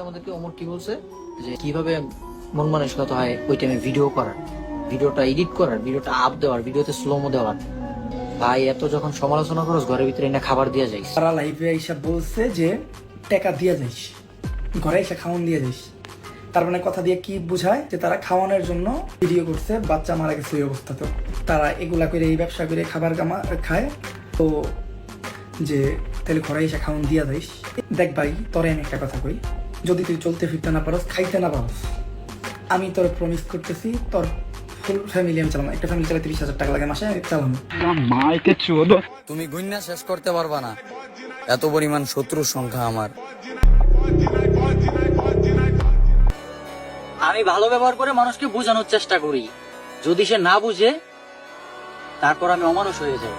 আমাদেরকে ওমর কি বলছে? যে কীভাবে মন মানসিকতা হয় ওই টাইমে ভিডিও করার ভিডিওটা এডিট করার ভিডিওটা আপ দেওয়ার ভিডিওতে স্লোমো দেওয়ার। ভাই, এত যখন সমালোচনা ঘরের ভিতরে এনে খাবার যাইস। তারা এসে বলছে যে যাইস। ঘরে এসে খাওয়ান দিয়ে যাইস। তার মানে কথা দিয়ে কি বোঝায়? যে তারা খাওয়ানোর জন্য ভিডিও করছে, বাচ্চা মারা গেছে ওই অবস্থাতে তারা এগুলা করে, এই ব্যবসা করে খাবার কামা, খায়। তো যে, তাহলে ঘরে এসে খাওয়ান দিয়া যাইস। দেখ ভাই, তোরে আমি একটা কথা কই। যদি তুই চলতে ফিরতে না পারস খাইতে না পারস আমি তোর প্রমিস করতেছি তোর ফুল ফ্যামিলি আমি চালাম একটা ফ্যামিলি চালাই তিরিশ হাজার টাকা লাগে মাসে চালাম তুমি গুন্না শেষ করতে পারবা না। এত পরিমাণ শত্রুর সংখ্যা আমার। আমি ভালো ব্যবহার করে মানুষকে বোঝানোর চেষ্টা করি। যদি সে না বুঝে তারপর আমি অমানুষ হয়ে যাই।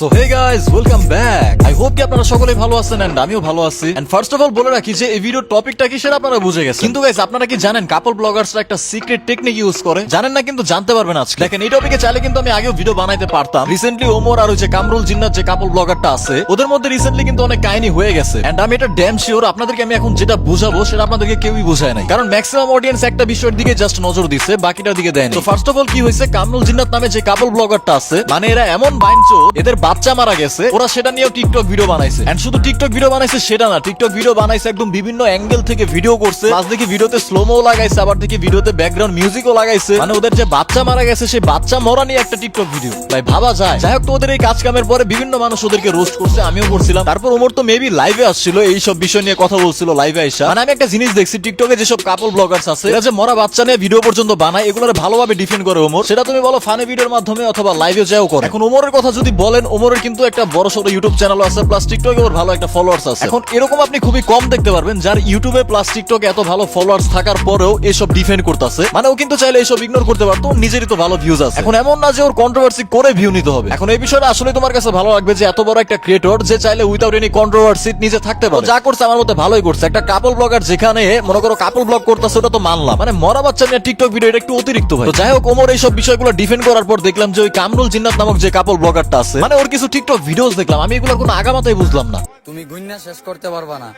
So hey guys welcome back I hope কি আপনারা সকলে ভালো আছেন এন্ড আমিও ভালো আছি। এন্ড ফার্স্ট অফ অল বলে রাখি যে এই ভিডিওর টপিকটা কি সেটা আপনারা বুঝে গেছেন। কিন্তু গাইস আপনারা কি জানেন কাপল ব্লগার্সরা একটা সিক্রেট টেকনিক ইউজ করে? জানেন না, কিন্তু জানতে পারবেন আজকে। দেখেন, এই টপিকে চাইলে কিন্তু আমি আগেও ভিডিও বানাইতে পারতাম। রিসেন্টলি ওমর আর কামরুল যে কাপল ব্লগারটা আছে, ওদের মধ্যে রিসেন্টলি কিন্তু অনেক কাহিনী হয়ে গেছে। এন্ড আমি এটা ড্যাম শিওর আপনাদেরকে আমি এখন যেটা বুঝাবো, সেটা আপনাদেরকে কেউই বুঝায় নাই। কারণ ম্যাক্সিমাম অডিয়েন্স একটা বিষয়ের দিকে জাস্ট নজর দিছে, বাকিটার দিকে দেয়নি তো ফার্স্ট অফ অল কি হয়েছে? কামরুল জিন্নাত নামে যে কাপল ব্লগারটা আছে মানে এরা এমন বাইনচো এদের বাচ্চা মারা গেছে, ওরা সেটা নিয়েও টিকটক ভিডিও বানাইছে। এন্ড শুধু টিকটক ভিডিও বানাইছে সেটা না টিকটক ভিডিও বানাইছে একদম বিভিন্ন অ্যাঙ্গেল থেকে ভিডিও করছে। প্লাস দেখি ভিডিওতে স্লোমো লাগাইছে, আবার দেখি ভিডিওতে ব্যাকগ্রাউন্ড মিউজিকও লাগাইছে। মানে ওদের যে বাচ্চা মারা গেছে সেই বাচ্চা মরা নিয়ে একটা টিকটক ভিডিও ভাই, ভাবা যায়। যাই হোক, তো ওদের এই কাজ কামের পরে বিভিন্ন মানুষ ওদেরকে রোস্ট করছে, আমিও করছিলাম। তারপর ওমর তো মেবি লাইভে আসছিল এই সব বিষয় নিয়ে কথা বলছিল লাইভে আইসা। মানে আমি একটা জিনিস দেখছি টিকটকে যেসব কাপল ব্লগার্স আছে, এরা যে মরা বাচ্চা নিয়ে ভিডিও পর্যন্ত বানায়, এগুলোর ভালোভাবে ডিফেন্ড করে ওমর। সেটা তুমি বলো ফানি ভিডিওর মাধ্যমে অথবা লাইভে যাও করে। এখন ওমরের কথা যদি বলেন ওমরের কিন্তু একটা বড় সড়ো ইউটিউব চ্যানেল আছে প্লাস টিকটকে ওর ভালো একটা ফলোয়ার্স আছে। এখন এরকম আপনি খুবই কম দেখতে পারবেন যার ইউটিউবে প্লাস টিকটকে এত ভালো ফলোয়ার্স থাকার পরেও এসব ডিফেন্ড করতেছে। মানে ও কিন্তু চাইলে এসব ইগনোর করতে পারতো নিজেরই তো ভালো ভিউজ আছে। এখন এমন না যে ওর কন্ট্রোভার্সি করে ভিউ নিতে হবে। এখন এই বিষয়টা আসলে তোমার কাছে ভালো লাগবে যে এত বড় একটা ক্রিয়েটর যে চাইলে উইদাউট এনি কন্ট্রোভার্সি নিজে থাকতে পারে। যা করছে আমার মতে ভালোই করছে। একটা কাপল ব্লগার যেখানে মনে করো কাপল ব্লগ করতেছে ওটা তো মানলাম। মানে মরা বাচ্চা নিয়ে টিকটক ভিডিও এটা একটু অতিরিক্ত তো যাই হোক ওমর এইসব বিষয়গুলো ডিফেন্ড করার পর দেখলাম যে ওই কামরুল জিন্নাত নামক যে কাপল ব্লগারটা আছে মানে ওর কিছু টিকটক ভিডিওস দেখলাম। আমি এগুলোর কোনো আগামাতাই বুঝলাম না। তুমি গুন্না শেষ করতে পারবা না।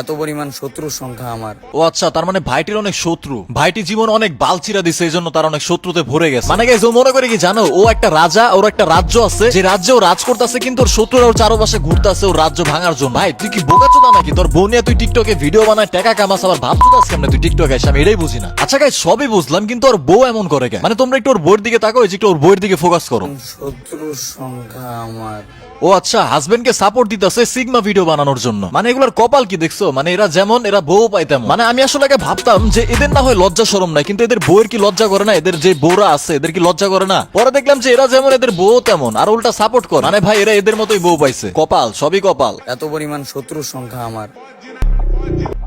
এত পরিমাণ শত্রুর সংখ্যা আমার। ও আচ্ছা তার মানে ভাইটির অনেক শত্রু। ভাইটি জীবন অনেক বালচিরা দিছে এই জন্য তার অনেক শত্রুতে ভরে গেছে। মানে গাইজ ও মনে করে কি জানো ও একটা রাজা ওর একটা রাজ্য আছে। যে রাজ্যে ও রাজ করতেছে কিন্তু ওর শত্রুরা ওর চারপাশে ঘুরতেছে ওর রাজ্য ভাঙার জন্য। ভাই তুই কি বোকাচোদা নাকি? তোর বোন নিয়ে তুই টিকটকে ভিডিও বানায় টাকা কামাস আবার ভাবছোদাস কেমনে তুই টিকটকে এসে? আমি এটাই বুঝি না। আচ্ছা গাইজ সবই বুঝলাম কিন্তু ওর বউ এমন করে কেন? মানে তোমরা একটু ওর বইয়ের দিকে তাকো এই যে একটু ওর বইয়ের দিকে ফোকাস করো। শত্রুর সংখ্যা আমার। ও আচ্ছা হাজবেন্ডকে সাপোর্ট দিতেছে সিগমা ভিডিও বানানোর জন্য। মানে এগুলোর কপাল কি দেখছ? মানে এরা যেমন এরা বউ পাইতাম মানে আমি আসলে আগে ভাবতাম যে এদের না হয় লজ্জা শরম নাই কিন্তু এদের বউয়ের কি লজ্জা করে না? এদের যে বউরা আছে এদের কি লজ্জা করে না? পরে দেখলাম যে এরা যেমন এদের বউ তেমন। আর উল্টা সাপোর্ট করে। মানে ভাই এরা এদের মতোই বউ পাইছে। কপাল সবই কপাল। এত পরিমাণ শত্রুর সংখ্যা আমার।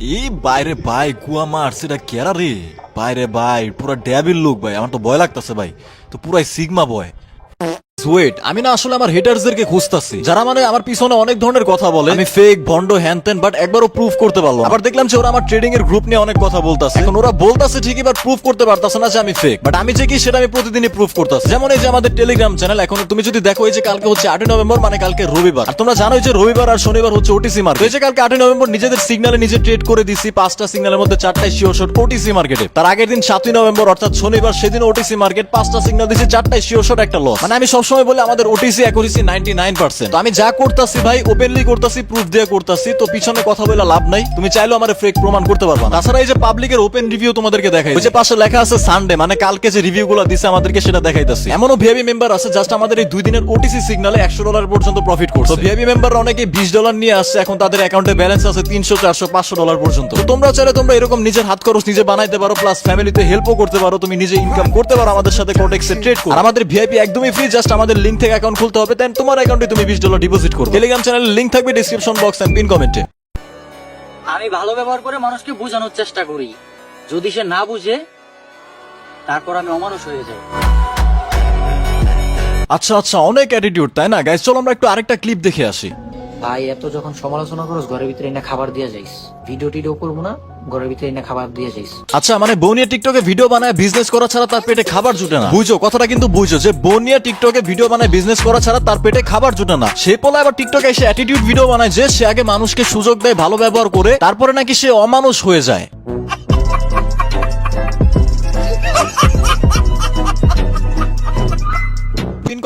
এই বাইরে ভাই কুয়া মার সেটা কেরা রে? বাইরে ভাই পুরা ড্যাবিল লোক ভাই। আমার তো ভয় লাগতেছে ভাই। তো পুরাই সিগমা বয় ওয়েট আমি না আসলে আমার হেটার্সদেরকে খুঁজতাছি। যারা মানে আমার পিছনে অনেক ধরনের কথা বলে। আমি ফেক ভন্ড হ্যান তেন বাট একবারও প্রুফ করতে পারল আবার দেখলাম যে ওরা আমার ট্রেডিং এর গ্রুপ নিয়ে অনেক কথা বলতাছে। এখন ওরা বলতাছে ঠিকই বাট প্রুফ করতে পারতাছে না যে আমি ফেক বাট আমি যে কি, সেটা আমি প্রতিদিনই প্রুফ করতেছি। যেমন এই যে আমাদের টেলিগ্রাম চ্যানেল এখন তুমি যদি দেখো এই যে কালকে হচ্ছে আটই নভেম্বর মানে কালকে রবিবার। আর তোমরা জানো যে রবিবার আর শনিবার হচ্ছে ওটিসি মার্কেট এই যে কালকে আটই নভেম্বর নিজেদের সিগনালে নিজে ট্রেড করে দিছি, পাঁচটা সিগন্যালের মধ্যে চারটায় শিওর শট ওটিসি মার্কেটে তার আগের দিন সাতই নভেম্বর, অর্থাৎ শনিবার, সেদিন ওটিসি মার্কেট পাঁচটা সিগন্যাল দিছি, চারটায় শিওর শট একটা লস মানে আমি সবসময় বলি আমাদের OTC accuracy ninety nine percent আমি যা করতাছি ভাই ওপেনলি করতেছি প্রুফ দিয়ে করতাছি, তো পিছনে কথা বলে লাভ নাই। তুমি চাইলেও আমার ফেক প্রমাণ করতে পারবা। তাছাড়া এই যে পাবলিকের ওপেন রিভিউ তোমাদেরকে দেখাই যে পাশে লেখা আছে সানডে মানে কালকে যে রিভিউ গুলো দিছে আমাদেরকে সেটা দেখাইতেছি। এমনও ভিআইপি মেম্বার আছে জাস্ট আমাদের এই দুই দিনের ওটিসি সিগনালে একশো ডলার পর্যন্ত প্রফিট করছে। ভিআইপি মেম্বার অনেকে বিশ ডলার নিয়ে আসছে, এখন তাদের অ্যাকাউন্টে ব্যালেন্স আছে তিনশো, চারশো, পাঁচশো ডলার পর্যন্ত। তোমরা চাইলে তোমরা এরকম নিজের হাত খরচ নিজে বানাইতে পারো প্লাস ফ্যামিলিতে হেল্পও করতে পারো, তুমি নিজে ইনকাম করতে পারো, আমাদের সাথে কোটেক্সে ট্রেড করো। আমাদের ভিআইপি একদমই ফ্রি জাস্ট আমাদের লিঙ্ক থেকে অ্যাকাউন্ট খুলতে হবে দেন তোমার অ্যাকাউন্টে তুমি বিশ ডলার ডিপোজিট করো টেলিগ্রাম চ্যানেলের লিঙ্ক থাকবে ডিসক্রিপশন বক্স এন্ড পিন কমেন্টে আমি ভালো ব্যবহার করে মানুষকে বোঝানোর চেষ্টা করি। যদি সে না বুঝে তারপর আমি অমানুষ হয়ে যাই। আচ্ছা আচ্ছা অনেক অ্যাটিটিউড তাই না? গাইজ চলো আমরা একটু আরেকটা ক্লিপ দেখে আসি। ভাই এত যখন সমালোচনা করস ঘরের ভিতরে এনে খাবার দিয়া যাইস। ভিডিও টিডিও করব না? আচ্ছা মানে বোনিয়া টিকটকে ভিডিও বানায় বিজনেস করা ছাড়া তার পেটে খাবার জুটে না। বুঝো, কথাটা কিন্তু বুঝো যে বোনিয়া টিকটকে ভিডিও বানায় বিজনেস করা ছাড়া তার পেটে খাবার জুটে না। সে পোলা আবার টিকটকে এসে অ্যাটিটিউড ভিডিও বানায় যে সে আগে মানুষকে সুযোগ দেয়, ভালো ব্যবহার করে, তারপরে নাকি সে অমানুষ হয়ে যায়।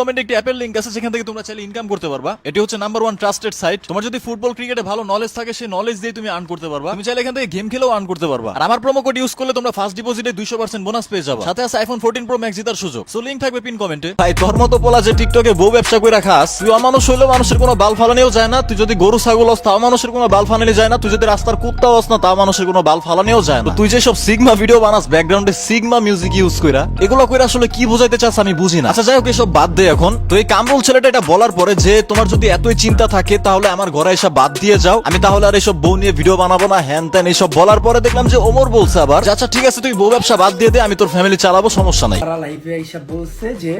কমেন্টে একটি অ্যাপের লিংক আছে যেখান থেকে তোমরা চাইলে ইনকাম করতে পারবা। এটি হচ্ছে নাম্বার ওয়ান ট্রাস্টেড সাইট তোমার যদি ফুটবল ক্রিকেটে ভালো নলেজ থাকে, সেই নলেজ দিয়ে তুমি আর্ন করতে পারবা। তুমি চাইলে এখান থেকে গেম খেলেও আর্ন করতে পারবা। আর আমার প্রোমো কোড ইউজ করলে তোমরা ফার্স্ট ডিপোজিটে দুইশো পার্সেন্ট বোনাস পেয়ে যাবে। সাথে আছে আইফোন ফোরটিন প্রো ম্যাক্স জেতার সুযোগ। সো লিঙ্ক থাকবে পিন কমেন্টে ভাই তোর মতো পোলা যে টিকটকে বউ ব্যবসা করে খাস তুই অমানুষ হইলেও মানুষের কোনো বাল ফালানিও যায় না। তুই যদি গরু, ছাগল হস, তাও মানুষের কোনো বাল ফালানি যায় না। তুই যদি রাস্তার কুত্তা হস না, তাও মানুষের কোনো বাল ফালানিও যায় না। তুই যে সব সিগমা ভিডিও বানাস ব্যাকগ্রাউন্ডে সিগমা মিউজিক ইউজ কইরা, এগুলো কইরা আসলে কি বোঝাইতে চাস আমি বুঝি না। আচ্ছা যাই হোক, এসব বাদ দে এখন। তো এই কামরুল ছেলেটা এটা বলার পরে যে তোমার যদি এতই চিন্তা থাকে, তাহলে আমার ঘরে এসে বাদ দিয়ে যাও। আমি তাহলে আর এসব বউ নিয়ে ভিডিও বানাবো না, হ্যান ত্যান এইসব বলার পরে দেখলাম যে ওমর বলছে আবার আচ্ছা ঠিক আছে, তুই বউ ব্যবসা বাদ দিয়ে দে, আমি তোর ফ্যামিলি চালাবো, সমস্যা নাই। তারা লাইফে এসে বলছে যে,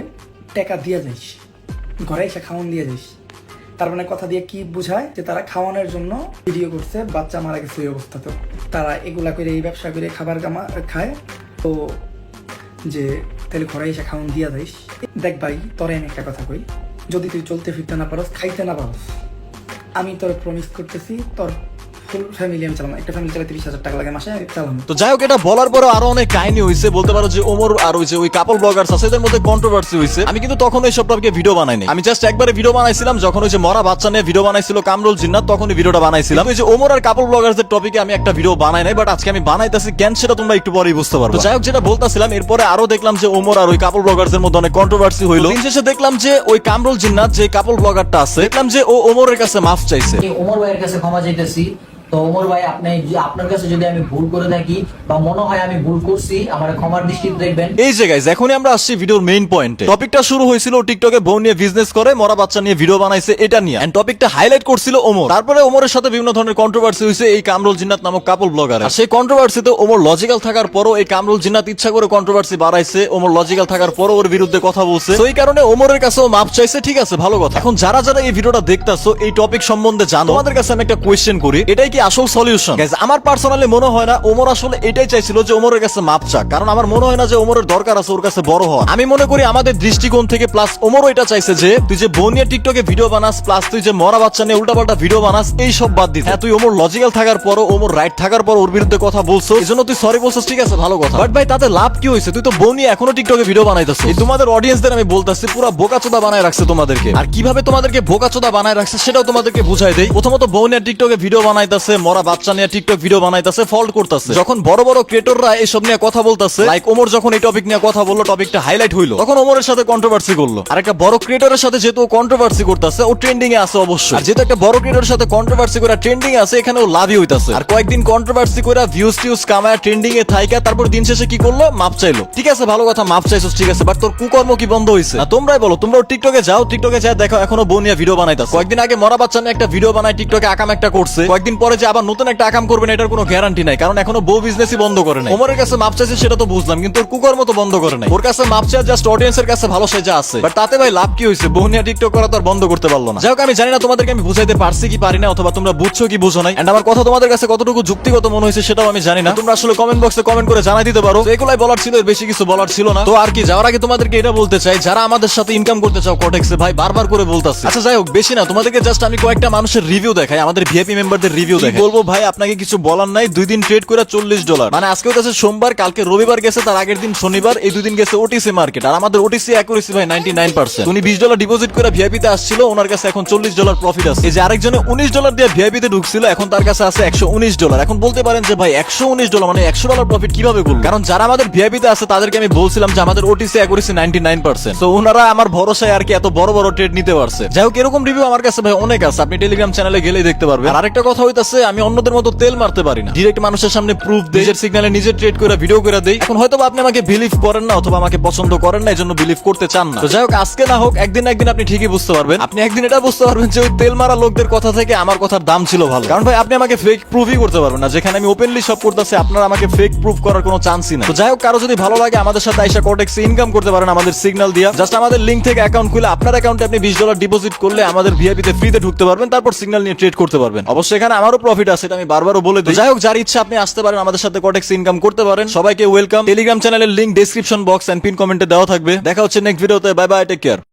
টাকা দিয়ে যাইস ঘরে এসে খাওয়ান দিয়ে যাইস তার মানে কথা দিয়ে কি বোঝায়? যে তারা খাওয়ানোর জন্য ভিডিও করছে, বাচ্চা মারা গেছে এই অবস্থাতে তারা এগুলা করে, এই ব্যবসা করে খাবার কামা খায়। তো যে তাহলে ঘরে এসে খাওয়ান দিয়া যাইস। দেখ ভাই, তোরে আমি একটা কথা কই। যদি তুই চলতে ফিরতে না পারস, খাইতে না পারস, আমি তোর প্রমিস করতেছি, তোর ফুল ফ্যামিলি আমি চালাম একটা ফ্যামিলি চালাতে তিরিশ হাজার টাকা লাগে মাসে চালাম। তো যাই হোক এটা বলার পরে আরও অনেক কাহিনী হয়েছে বলতে পারো যে ওমর আর হয়েছে ওই কাপল ব্লগার্স আছে এদের মধ্যে কন্ট্রোভার্সি হয়েছে আমি কিন্তু তখন এইসব টপিকে ভিডিও বানাইনি আমি জাস্ট একবারে ভিডিও বানাইছিলাম যখন ওই যে মরা বাচ্চা নিয়ে ভিডিও বানাইছিল কামরুল জিন্নাত তখনই ভিডিওটা বানাইছিলাম। ওই যে ওমর আর কাপল ব্লগার্সের টপিকে আমি একটা ভিডিও বানাই নাই বাট আজকে আমি বানাইতেছি কেন সেটা তোমরা একটু পরেই বুঝতে পারবে। তো যাই হোক যেটা বলতাছিলাম এরপরে আরও দেখলাম যে ওমর আর ওই কাপল ব্লগার্স এর মধ্যে অনেক কন্ট্রোভার্সি হইল। দিন শেষে দেখলাম যে ওই কামরুল জিন্নাত যে কাপল ব্লগারটা আছে দেখলাম যে ও ওমরের কাছে মাফ চাইছে। ওমর ভাইয়ের কাছে ক্ষমা চাইতেছি। তো ওমর ভাই, আপনি আপনার কাছে যদি আমি ভুল করে থাকি বা মনে হয় আমি ভুল করছি, আমার ক্ষমার দৃষ্টিতে দেখবেন এই যে গাইজ এখনই আমরা আসছি ভিডিওর মেইন পয়েন্টে টপিকটা শুরু হয়েছিল টিকটকে বউ নিয়ে বিজনেস করে, মরা বাচ্চা নিয়ে ভিডিও বানাইছে এটা নিয়ে। এন্ড টপিকটা হাইলাইট করছিল ওমর। তারপরে ওমরের সাথে বিভিন্ন ধরনের কন্ট্রোভার্সি হয়েছে এই কামরুল জিন্নাত নামক কাপল ব্লগার সেই কন্ট্রোভার্সিতে ওমর লজিক্যাল থাকার পরও এই কামরুল জিন্নাত ইচ্ছা করে কন্ট্রোভার্সি বাড়াইছে, ওমর লজিক্যাল থাকার পরও ওর বিরুদ্ধে কথা বলছে। তো এই কারণে ওমরের কাছেও মাপ চাইছে, ঠিক আছে, ভালো কথা। এখন যারা যারা এই ভিডিওটা দেখতাছো, এই টপিক সম্বন্ধে জানো। তোমাদের কাছে আমি একটা কোয়েশ্চেন করি, এটাই কি আসল সলিউশন আমার পার্সোনালি মনে হয় না, ওমর আসলে এটাই চাইছিল যে ওমরের কাছে মাপ চাক। কারণ আমার মনে হয় না যে ওমরের দরকার আছে ওর কাছে বড় হওয়া আমি মনে করি আমাদের দৃষ্টিকোণ থেকে প্লাস ওমরও এটা চাইছে যে, তুই যে বনিয়া টিকটকে ভিডিও বানাস প্লাস তুই যে মরা বাচ্চা নিয়ে উল্টাপাল্টা ভিডিও বানাস, এই সব বাদ দিতে। হ্যাঁ তুই ওমর লজিক্যাল থাকার পরও, ওমর রাইট থাকার পর ওর বিরুদ্ধে কথা বলছো। এই জন্য তুই সরি বলছিস, ঠিক আছে, ভালো কথা। বাট ভাই, তাতে লাভ কি হয়েছে? তুই তো বনিয়া এখনও টিকটকে ভিডিও বানাইতেছিস এই তোমাদের অডিয়েন্সদের আমি বলতাছি, পুরো বোকাচোদা বানায় রাখছে তোমাদেরকে। আর কীভাবে তোমাদেরকে বোকাচোদা বানায় রাখছে, সেটাও তোমাদেরকে বুঝাই দেই। প্রথমত বনিয়া টিকটকে ভিডিও বানাইতেছে। মরা বাচ্চা নিয়ে টিকটক ভিডিও বানাইতেছে ফল্ট করতেছে। যখন বড় বড় ক্রিয়েটররা এসব নিয়ে কথা বলতেছে লাইক ওমর যখন এই টপিক নিয়ে কথা বলল টপিকটা হাইলাইট হইল। তখন ওমরের সাথে কন্ট্রোভার্সি করল। আর একটা বড় ক্রিয়েটরের সাথে যেহেতু কন্ট্রোভার্সি করতেছে ও ট্রেন্ডিং এ আছে অবশ্যই। আর যেহেতু একটা বড় ক্রিয়েটরের সাথে কন্ট্রোভার্সি করে ট্রেন্ডিং আছে এখানে ও লাভই হইতাছে। আর কয়েকদিন কন্ট্রোভার্সি করে ভিউজ টিউজ কামায় ট্রেন্ডিং এ থাইকা তারপর দিন শেষে কি করল? মাপ চাইলো। ঠিক আছে ভালো কথা মাপ চাইছস ঠিক আছে বাট তোর কুকর্ম কি বন্ধ হইছে? না তোমরাই বলো তোমরাও টিকটকে যাও টিকটকে যা দেখো এখনও বনিয়া ভিডিও বানাইতাছে। কয়েকদিন আগে মরা বাচ্চা নিয়ে একটা ভিডিও বানায় টিকটকে আকাম একটা করছে। কয়েকদিন পরে যে আবার নতুন একটা আকাম করবেন এটার কোনো গ্যারান্টি নাই, কারণ এখনও বউ বিজনেসই বন্ধ করে নাই। ওমরের কাছে মাপ চাইছে সেটা তো বুঝলাম, কিন্তু ওর কুকর্ম তো বন্ধ করে নাই। ওর কাছে মাপ চাই জাস্ট অডিয়েন্সের কাছে ভালো সেজা আছে। বাট তাতে ভাই লাভ কি হয়েছে বনিয়া টিকটক করা তো আর বন্ধ করতে পারল না। যাই হোক, আমি জানি না তোমাদেরকে আমি বুঝাইতে পারছি কি পারি না, অথবা তোমরা বুঝছ কি বুঝো নাই। এন্ড আমার কথা তোমাদের কাছে কতটুকু যুক্তিগত মনে হয়েছে সেটাও আমি জানি না। তোমরা আসলে কমেন্ট বক্সে কমেন্ট করে জানাই দিতে পারো। এগুলাই বলার ছিল বেশি কিছু বলার ছিল না। তো আর কি, যাওয়ার আগে তোমাদেরকে এটা বলতে চাই, যারা আমাদের সাথে ইনকাম করতে চাও কটেক্সে ভাই বারবার করে বলতাছে। আচ্ছা যাই হোক, বেশি না, তোমাদেরকে জাস্ট আমি কয়েকটা মানুষের রিভিউ দেখাই, আমাদের ভিআইপি মেম্বারদের রিভিউ দেখাই। বলব ভাই, আপনাকে কিছু বলার নাই। দুই দিন ট্রেড করে চল্লিশ ডলার মানে আজকে হচ্ছে সোমবার, কালকে রবিবার গেছে, তার আগের দিন শনিবার, এই দুদিন গেছে ওটিসি মার্কেট আর আমাদের ওটিসি অ্যাকুরেসি ভাই নাইনটি নাইন পার্সেন্ট উনি বিশ ডলার ডিপোজিট করে ভিআইপি আসছিল, ওনার কাছে এখন চল্লিশ ডলার প্রফিট আছে। এই যে আরেকজনে উনিশ ডলার দিয়ে ভিআইপি ঢুকছিল, এখন তার কাছে আছে একশো উনিশ ডলার এখন বলতে পারেন যে ভাই, একশো উনিশ ডলার মানে একশো ডলার প্রফিট কীভাবে করল কারণ যারা আমাদের ভিআইপি আছে, তাদেরকে আমি বলছিলাম যে আমাদের OTC accuracy ninety nine percent তো ওনারা আমার ভরসায় আর কি এত বড় বড় ট্রেড নিতে পারছে। যাই হোক, এরকম রিভিউ আমার কাছে ভাই অনেক আছে। আপনি টেলিগ্রাম চ্যানেলে গেলেই দেখতে পারবেন। আর আরেকটা কথা হইতাছে আমি অন্যদের মতো তেল মারতে পারি না। ডিরেক্ট মানুষের সামনে প্রুফ দেই, নিজের সিগনালে নিজে ট্রেড করে ভিডিও করে দেই। এখন হয়তো আপনি আমাকে বিলিভ করেন না, অথবা আমাকে পছন্দ করেন না এই জন্য বিলিভ করতে চান না। তো যাই হোক, আজকে না হোক, একদিন একদিন আপনি ঠিকই বুঝতে পারবেন। আপনি একদিন এটা বুঝতে পারবেন যে ওই তেল মারা লোকদের কথা থেকে আমার কথার দাম ছিল ভালো। কারণ ভাই, আপনি আমাকে ফেক প্রুফই করতে পারবেন না, যেখানে আমি ওপেনলি সব করতেছি, আপনার আমাকে ফেক প্রুফ করার কোনো চান্সই না তো যাই হোক, কারও যদি ভালো লাগে, আমাদের সাথে আইসা কোটেক্স ইনকাম করতে পারেন, আমাদের সিগন্যাল দিয়া। জাস্ট আমাদের লিঙ্ক থেকে অ্যাকাউন্ট খুলে আপনার অ্যাকাউন্টে আপনি বিশ ডলার ডিপোজিট করলে আমাদের ভিআইপি তে ফ্রিতে ঢুকতে পারবেন, তারপর সিগন্যাল নিয়ে ট্রেড করতে পারবেন। অবশ্যই এখানে আমারও প্রফিট আছে, এটা আমি বারবারও বলে দিই। যাই হোক, যার ইচ্ছা আপনি আসতে পারেন, আমাদের সাথে কটেক্স ইনকাম করতে পারেন। সবাইকে ওয়েলকাম টেলিগ্রাম চ্যানেলের link description box and pin কমেন্টে দেওয়া থাকবে। দেখা হচ্ছে নেক্সট ভিডিওতে বাই বাই টেক কেয়ার